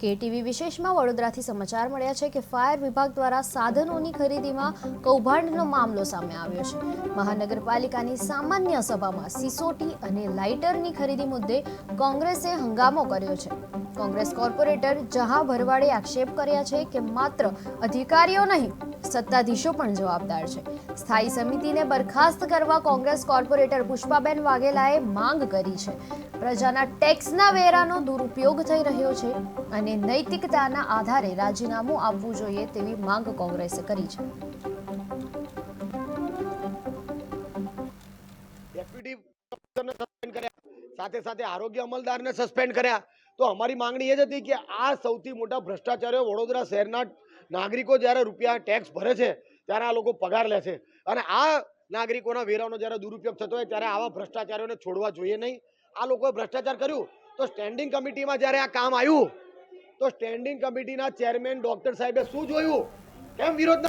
KTV વિશેષમાં વડોદરાથી સમાચાર મળ્યા છે કે ફાયર વિભાગ દ્વારા સાધનોની ખરીદીમાં કૌભાંડનો મામલો સામે આવ્યો છે. મહાનગરપાલિકાની સામાન્ય સભામાં સિસોટી અને લાઇટરની ખરીદી મુદ્દે કોંગ્રેસે હંગામો કર્યો છે. કોંગ્રેસ કોર્પોરેટર જહાં ભરવાડે આક્ષેપ કર્યા છે કે માત્ર અધિકારીઓ નહીં સત્તાધીશો પણ જવાબદાર છે. સ્થાયી સમિતિને બરખાસ્ત કરવા કોંગ્રેસ કોર્પોરેટર પુષ્પાબેન વાઘેલાએ માંગ કરી છે. પ્રજાના ટેક્સના વેરાનો દુરુપયોગ થઈ રહ્યો છે અને નૈતિકતાના આધારે રાજીનામું આપવું જોઈએ તેવી માંગ કોંગ્રેસે કરી છે. સાથે સાથે આરોગ્ય અમલદારને સસ્પેન્ડ કર્યા. તો અમારી માંગણી એ જ હતી કે આ સૌથી મોટા ભ્રષ્ટાચારીઓ વડોદરા શહેરના નાગરિકો જ્યારે રૂપિયા ટેક્સ ભરે છે, ત્યારે આ લોકો પગાર લે છે. અને આ નાગરિકોના વેરાનો જ્યારે દુરુપયોગ થતો હોય ત્યારે આવા ભ્રષ્ટાચારીઓને છોડવા જોઈએ નહીં. આ લોકોએ ભ્રષ્ટાચાર કર્યું. તો સ્ટેન્ડિંગ કમિટીમાં જ્યારે આ કામ આવ્યું, તો સ્ટેન્ડિંગ કમિટીના ચેરમેન ડોક્ટર સાહેબે શું જોયું? કેમ વિરોધ